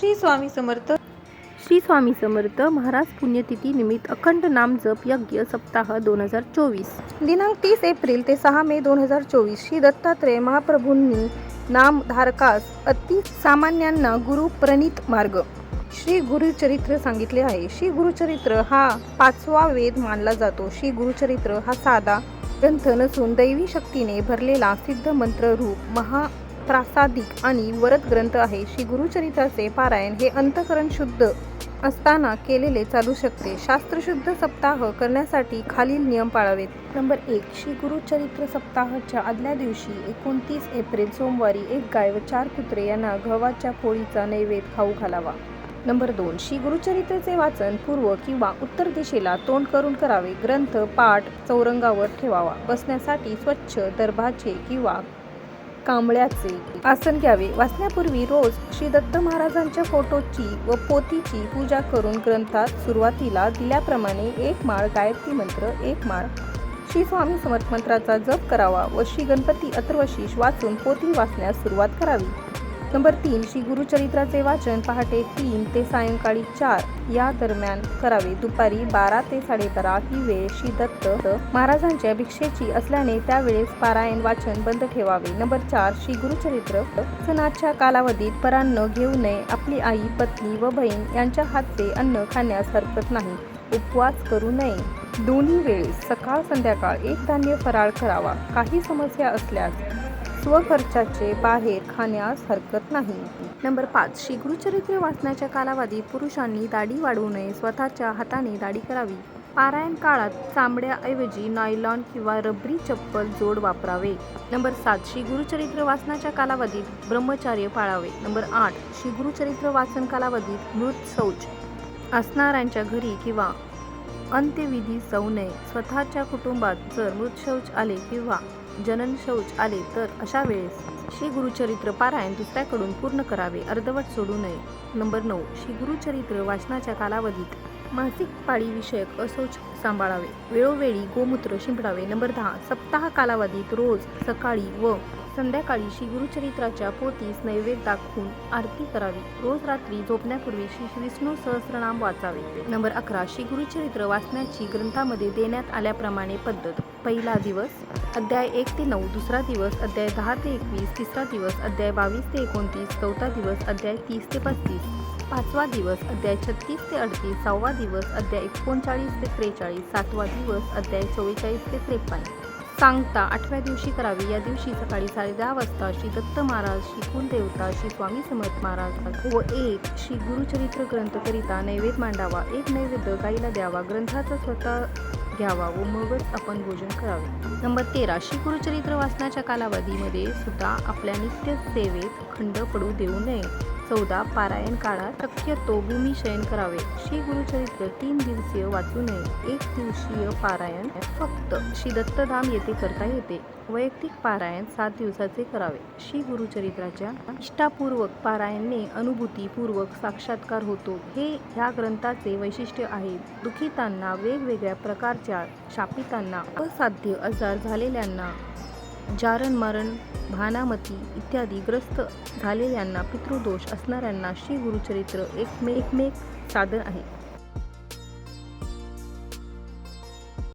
श्री स्वामी समर्थ. श्री स्वामी समर्थ महाराज पुण्यतिथी निमित्त अखंड नाम जप यज्ञ सप्ताह दोन हजार चोवीस. दिनांक तीस एप्रिल ते सहा मे दोन हजार चोवीस श्री दत्तात्रय महाप्रभूंनी नाम धारकास अति सामान्यांना गुरु प्रणित मार्ग. श्री गुरुचरित्र सांगितले आहे. श्री गुरुचरित्र हा पाचवा वेद मानला जातो. श्री गुरुचरित्र हा साधा ग्रंथ नसून दैवी शक्तीने भरलेला सिद्ध मंत्र रूप महा प्रासादिक आणि वरद ग्रंथ आहे. श्री गुरुचरित्राचे पारायण हे अंतकरण शुद्ध असताना केलेले चालू शकते. शास्त्रशुद्ध सप्ताह करण्यासाठी खालील नियम पाळावेत. नंबर एक श्री गुरुचरित्र सप्ताहाच्या आदल्या दिवशी एकोणतीस एप्रिल सोमवारी एक गाय व चार कुत्रे यांना गव्हाच्या पोळीचा नैवेद्य खाऊ घालावा. नंबर दोन श्री गुरुचरित्रचे वाचन पूर्व किंवा उत्तर दिशेला तोंड करून करावे. ग्रंथ पाठ चौरंगावर ठेवावा. बसण्यासाठी स्वच्छ दर्भाचे किंवा कांबळ्याचे. आसन घ्यावे. वाचण्यापूर्वी रोज श्री दत्त महाराजांच्या फोटोची व पोथीची पूजा करून ग्रंथात सुरुवातीला दिल्याप्रमाणे एक माळ गायत्री मंत्र एक माळ. श्री स्वामी समर्थ मंत्राचा जप करावा व श्री गणपती अथर्वशीष वाचून पोथी वाचण्यास सुरुवात करावी. नंबर तीन श्री गुरुचरित्राचे वाचन पहाटे तीन ते सायंकाळी चार या दरम्यान करावे. दुपारी बारा ते साडेबारा ही वेळ श्री दत्त महाराजांच्या भिक्षेची असल्याने त्यावेळेस पारायण वाचन बंद ठेवावे. नंबर चार श्री गुरुचरित्र सणाच्या कालावधीत परान्न घेऊ नये. आपली आई पत्नी व बहीण यांच्या हातचे अन्न खाण्यास हरकत नाही. उपवास करू नये. दोन्ही वेळेस सकाळ संध्याकाळ एक धान्य फराळ करावा. काही समस्या असल्यास स्वखर्चाचे बाहेर खाण्यास हरकत नाही. नंबर पाच. श्री गुरुचरित्र वाचण्याच्या कालावधीत पुरुषांनी दाढी वाढवू नये स्वतःच्या हाताने दाढी करावी. पारायण काळात चांबड्याऐवजी नायलॉन किंवा रबरी चप्पल जोड वापरावे. नंबर सात. श्री गुरुचरित्र वाचनाच्या कालावधीत ब्रह्मचार्य पाळावे. नंबर आठ. श्री गुरुचरित्र वाचन कालावधीत मृत शौच असणाऱ्यांच्या घरी किंवा अंत्यविधी जाऊ नये. स्वतःच्या कुटुंबात जर मृत शौच आले किंवा जनन शौच आले तर अशा वेळेस श्री गुरुचरित्र पारायण दुसऱ्याकडून पूर्ण करावे अर्धवट सोडू नये. नंबर नऊ श्री गुरुचरित्र वाचनाच्या कालावधीत मासिक पाळी विषयक असोच सांभाळावे. वेळोवेळी गोमूत्र शिंपडावे. नंबर दहा सप्ताह कालावधीत रोज सकाळी व संध्याकाळी श्री गुरुचरित्राच्या पोतीस नैवेद्य दाखवून आरती करावी. रोज रात्री झोपण्यापूर्वी श्री विष्णू सहस्रनाम वाचावे. नंबर अकरा श्री गुरुचरित्र वाचण्याची ग्रंथामध्ये देण्यात आल्याप्रमाणे पद्धत. पहिला दिवस अध्याय एक ते नऊ. दुसरा दिवस अध्याय दहा ते एकवीस. तिसरा दिवस अध्याय बावीस ते एकोणतीस. चौथा दिवस अध्याय तीस ते पस्तीस. पाचवा दिवस अध्याय छत्तीस ते अडतीस. सहावा दिवस अध्याय एकोणचाळीस ते त्रेचाळीस. सातवा दिवस अध्याय चव्वेचाळीस ते त्रेपन्न. सांगता आठव्या दिवशी करावी. या दिवशी सकाळी साडे दहा वाजता श्री दत्त महाराज श्री कुलदेवता श्री स्वामी समर्थ महाराज व एक श्री गुरुचरित्र ग्रंथकरिता नैवेद्य मांडावा. एक नैवेद्य गाईला द्यावा. ग्रंथाचा स्वतः घ्यावा व मगच आपण भोजन करावे. नंबर तेरा. श्री गुरुचरित्र वाचनाच्या कालावधीमध्ये सुद्धा आपल्या नित्य सेवेत खंड पडू देऊ नये. चौदा पारायण काळात शक्यतो भूमी शयन करावे. श्री गुरुचरित्र तीन दिवसीय वाचू नये. एक दिवसीय पारायण फक्त श्री दत्तधाम येथे करता येते. वैयक्तिक पारायण सात दिवसाचे करावे. श्री गुरुचरित्राच्या इष्टापूर्वक पारायणने अनुभूतीपूर्वक साक्षात्कार होतो. हे ह्या ग्रंथाचे वैशिष्ट्य आहे. दुखितांना वेगवेगळ्या प्रकारच्या शापितांना असाध्य आजार झालेल्यांना जारण मरण भानामती इत्यादी ग्रस्त झालेल्यांना पितृदोष असणाऱ्यांना श्री गुरुचरित्र एकमे एकमेक साधन आहे.